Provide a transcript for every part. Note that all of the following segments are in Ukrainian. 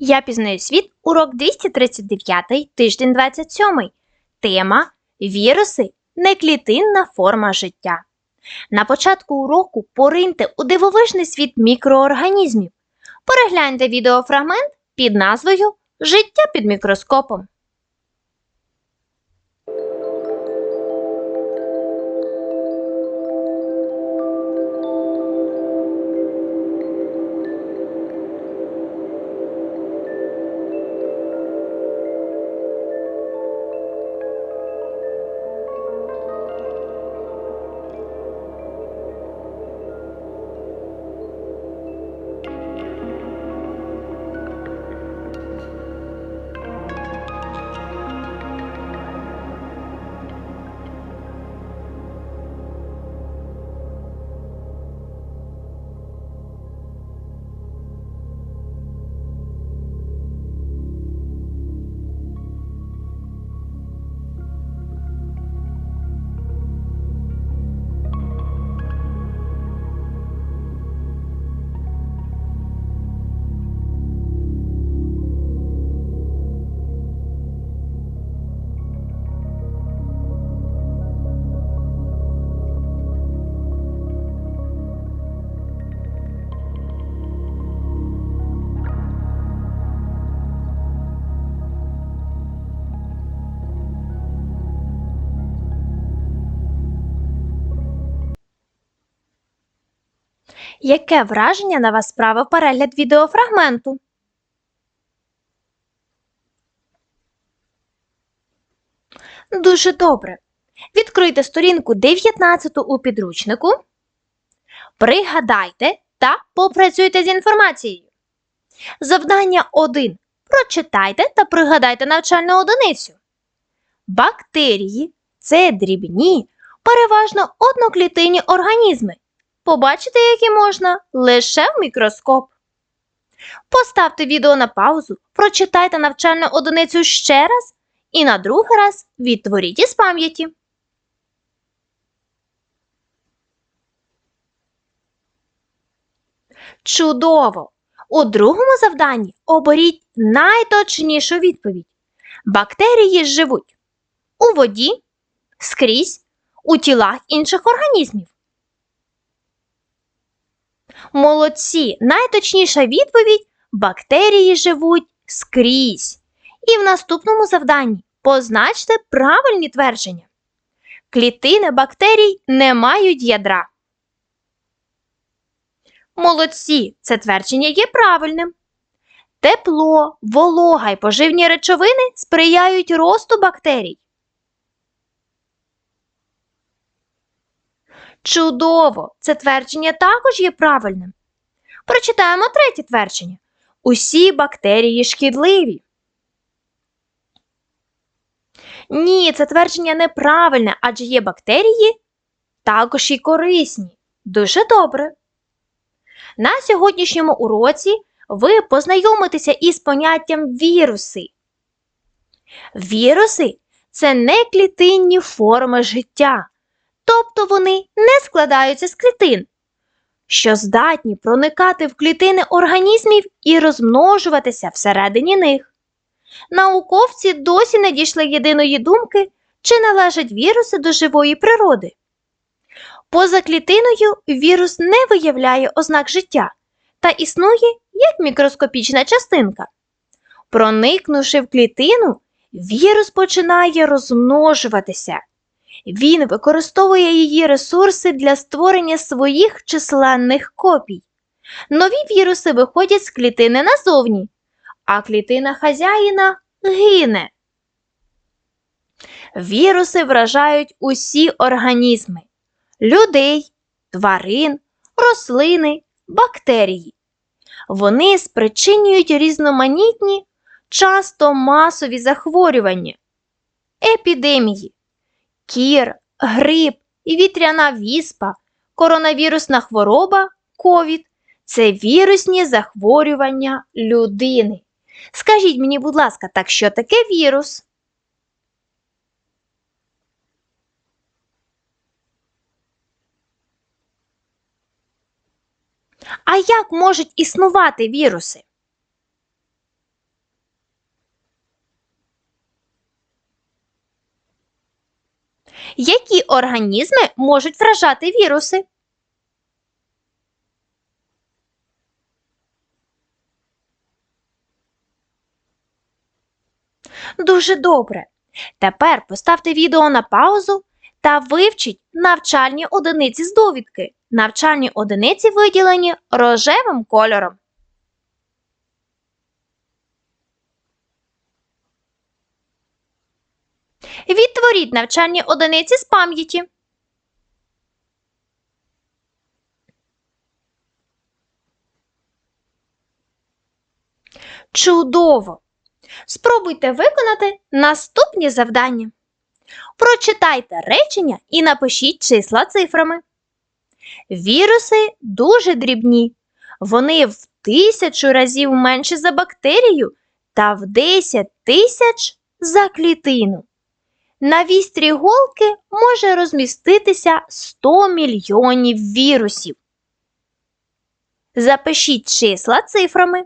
Я пізнаю світ, урок 239, тиждень 27. Тема Віруси неклітинна форма життя. На початку уроку пориньте у дивовижний світ мікроорганізмів. Перегляньте відеофрагмент під назвою Життя під мікроскопом. Яке враження на вас справив перегляд відеофрагменту? Дуже добре. Відкрийте сторінку 19 у підручнику. Пригадайте та попрацюйте з інформацією. Завдання 1. Прочитайте та пригадайте навчальну одиницю. Бактерії це дрібні, переважно одноклітинні організми. Побачити, які можна лише в мікроскоп. Поставте відео на паузу, прочитайте навчальну одиницю ще раз і на другий раз відтворіть із пам'яті. Чудово! У другому завданні оберіть найточнішу відповідь. Бактерії живуть у воді, скрізь, у тілах інших організмів. Молодці! Найточніша відповідь бактерії живуть скрізь. І в наступному завданні позначте правильні твердження. Клітини бактерій не мають ядра. Молодці! Це твердження є правильним. Тепло, волога й поживні речовини сприяють росту бактерій. Чудово! Це твердження також є правильним. Прочитаємо третє твердження. Усі бактерії шкідливі. Ні, це твердження неправильне, адже є бактерії також і корисні. Дуже добре. На сьогоднішньому уроці ви познайомитеся із поняттям віруси. Віруси це неклітинні форми життя тобто вони не складаються з клітин, що здатні проникати в клітини організмів і розмножуватися всередині них. Науковці досі не дійшли єдиної думки, чи належать віруси до живої природи. Поза клітиною вірус не виявляє ознак життя та існує як мікроскопічна частинка. Проникнувши в клітину, вірус починає розмножуватися він використовує її ресурси для створення своїх численних копій. Нові віруси виходять з клітини назовні, а клітина хазяїна гине. Віруси вражають усі організми людей, тварин, рослини, бактерії. Вони спричинюють різноманітні, часто масові захворювання, епідемії кір, грип і вітряна віспа, коронавірусна хвороба ковід це вірусні захворювання людини. Скажіть мені, будь ласка, так що таке вірус? А як можуть існувати віруси? Які організми можуть вражати віруси? Дуже добре. Тепер поставте відео на паузу та вивчіть навчальні одиниці з довідки. Навчальні одиниці виділені рожевим кольором. Відтворіть навчальні одиниці з пам'яті. Чудово! Спробуйте виконати наступні завдання. Прочитайте речення і напишіть числа цифрами. Віруси дуже дрібні. Вони в тисячу разів менші за бактерію та в 10 тисяч за клітину. На вістрі голки може розміститися 100 мільйонів вірусів. Запишіть числа цифрами.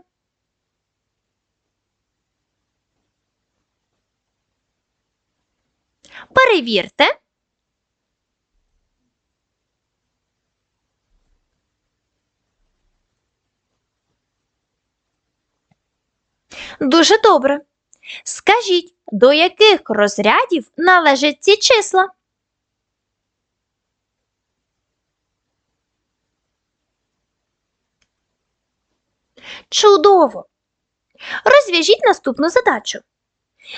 Перевірте. Дуже добре. Скажіть, до яких розрядів належать ці числа? Чудово! Розв'яжіть наступну задачу.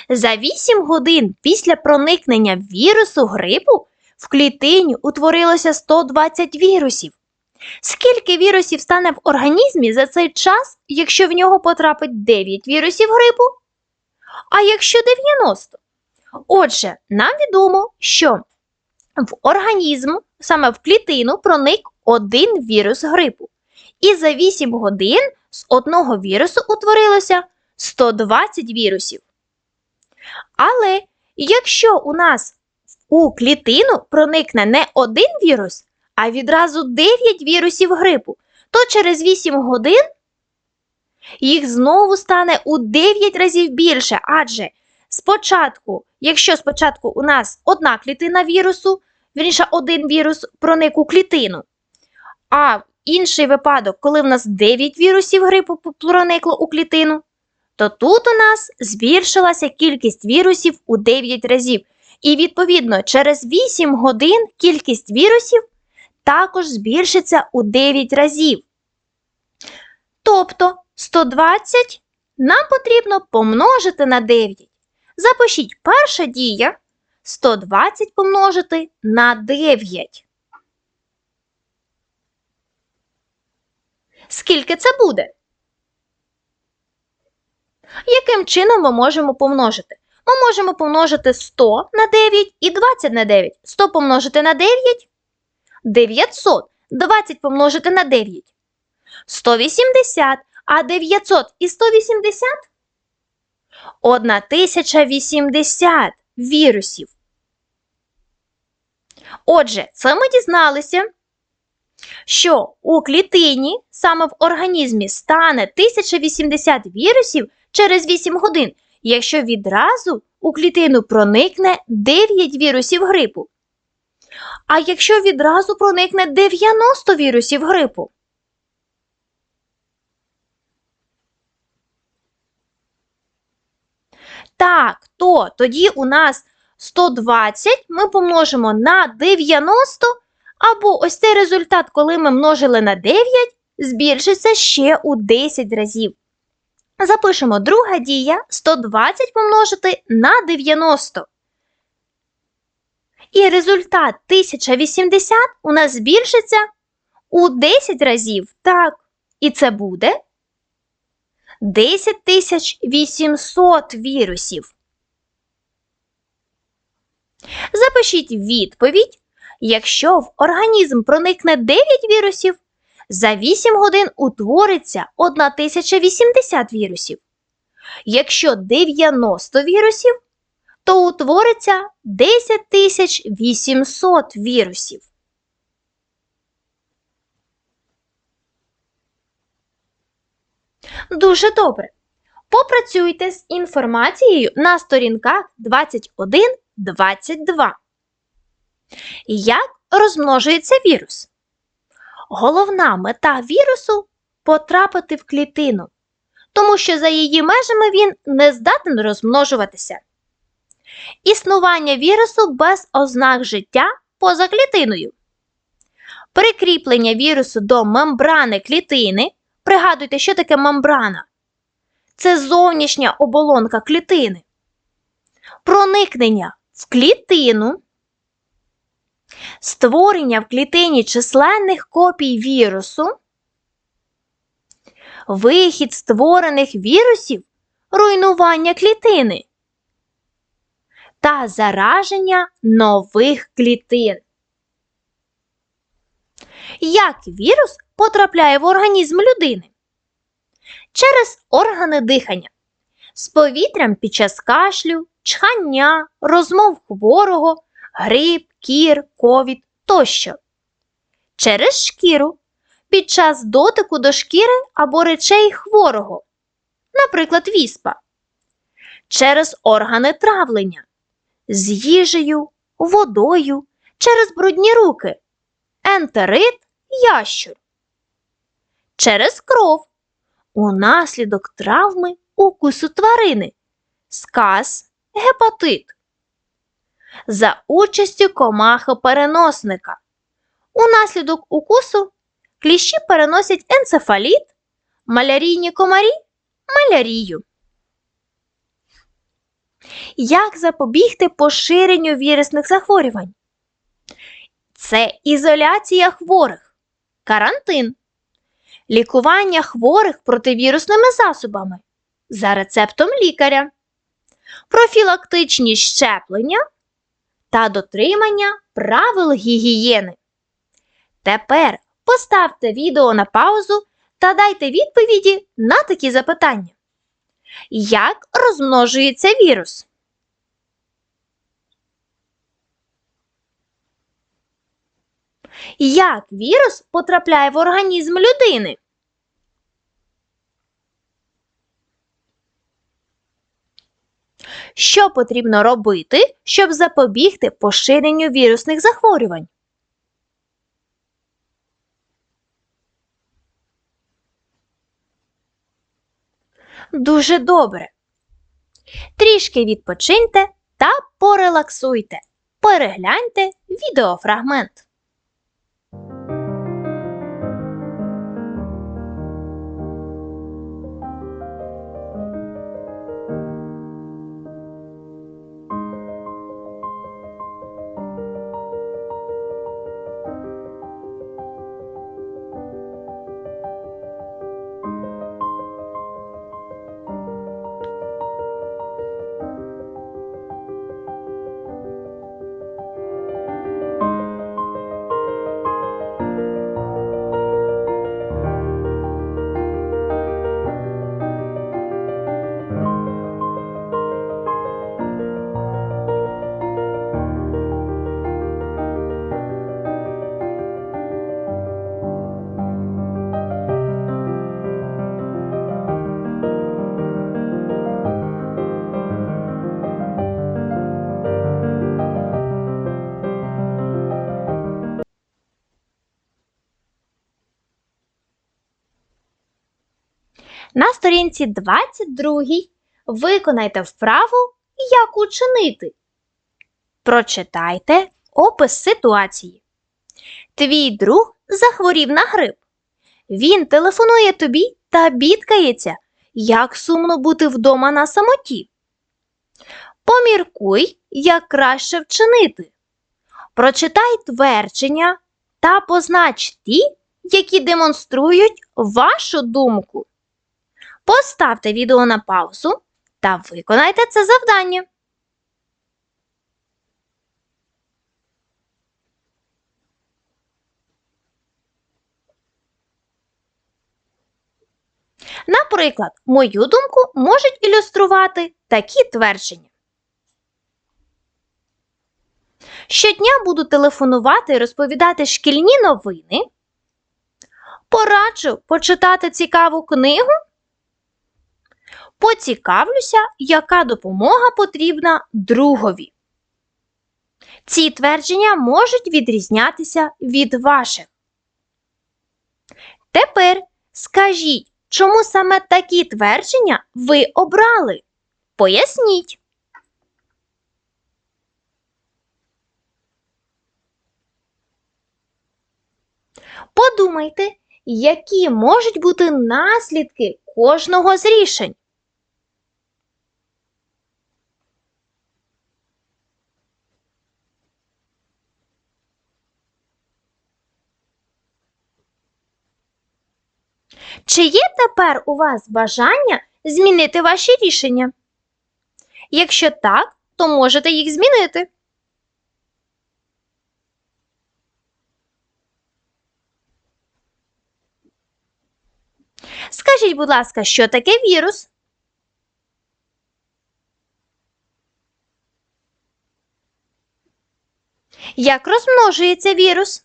За 8 годин після проникнення вірусу грипу в клітині утворилося 120 вірусів. Скільки вірусів стане в організмі за цей час, якщо в нього потрапить 9 вірусів грипу? А якщо 90? Отже, нам відомо, що в організм, саме в клітину, проник один вірус грипу. І за 8 годин з одного вірусу утворилося 120 вірусів. Але якщо у нас у клітину проникне не один вірус, а відразу 9 вірусів грипу, то через 8 годин їх знову стане у 9 разів більше. Адже спочатку, якщо спочатку у нас одна клітина вірусу, вірніше один вірус проник у клітину, а інший випадок, коли в нас 9 вірусів грипу проникло у клітину, то тут у нас збільшилася кількість вірусів у 9 разів. І, відповідно, через 8 годин кількість вірусів також збільшиться у 9 разів. Тобто 120 нам потрібно помножити на 9. Запишіть перша дія 120 помножити на 9. Скільки це буде? Яким чином ми можемо помножити? Ми можемо помножити 100 на 9 і 20 на 9. 100 помножити на 9 900. 20 помножити на 9 180. А 900 і 180 1080 вірусів. Отже, це ми дізналися, що у клітині саме в організмі стане 1080 вірусів через 8 годин, якщо відразу у клітину проникне 9 вірусів грипу. А якщо відразу проникне 90 вірусів грипу. Так, то тоді у нас 120 ми помножимо на 90, або ось цей результат, коли ми множили на 9, збільшиться ще у 10 разів. Запишемо друга дія 120 помножити на 90. І результат 1080 у нас збільшиться у 10 разів. Так, і це буде 10800 вірусів. Запишіть відповідь. Якщо в організм проникне 9 вірусів, за 8 годин утвориться 1080 вірусів. Якщо 90 вірусів, то утвориться 10800 вірусів. Дуже добре. Попрацюйте з інформацією на сторінках 21-22. Як розмножується вірус? Головна мета вірусу потрапити в клітину, тому що за її межами він не здатен розмножуватися. Існування вірусу без ознак життя поза клітиною. Прикріплення вірусу до мембрани клітини. Пригадуйте, що таке мембрана? Це зовнішня оболонка клітини. Проникнення в клітину, створення в клітині численних копій вірусу, вихід створених вірусів, руйнування клітини та зараження нових клітин. Як вірус потрапляє в організм людини? Через органи дихання, з повітрям під час кашлю, чхання, розмов хворого, грип, кір, ковід тощо. Через шкіру під час дотику до шкіри або речей хворого, наприклад, віспа. Через органи травлення з їжею, водою, через брудні руки, ентерит, ящур. Через кров унаслідок травми укусу тварини, сказ, гепатит. За участю комахи-переносника. Унаслідок укусу кліщі переносять енцефаліт, малярійні комарі малярію. Як запобігти поширенню вірусних захворювань? Це ізоляція хворих, карантин, лікування хворих противірусними засобами за рецептом лікаря, профілактичні щеплення та дотримання правил гігієни. Тепер поставте відео на паузу та дайте відповіді на такі запитання. Як розмножується вірус? Як вірус потрапляє в організм людини? Що потрібно робити, щоб запобігти поширенню вірусних захворювань? Дуже добре. Трішки відпочиньте та порелаксуйте. Перегляньте відеофрагмент. На сторінці 22 виконайте вправу Як учинити. Прочитайте опис ситуації. Твій друг захворів на грип. Він телефонує тобі та бідкається, як сумно бути вдома на самоті. Поміркуй, як краще вчинити. Прочитай твердження та познач ті, які демонструють вашу думку. Поставте відео на паузу та виконайте це завдання. Наприклад, мою думку можуть ілюструвати такі твердження. Щодня буду телефонувати і розповідати шкільні новини. Пораджу почитати цікаву книгу. Поцікавлюся, яка допомога потрібна другові. Ці твердження можуть відрізнятися від ваших. Тепер скажіть, чому саме такі твердження ви обрали? Поясніть. Подумайте, які можуть бути наслідки кожного з рішень. Чи є тепер у вас бажання змінити ваші рішення? Якщо так, то можете їх змінити. Скажіть, будь ласка, що таке вірус? Як розмножується вірус?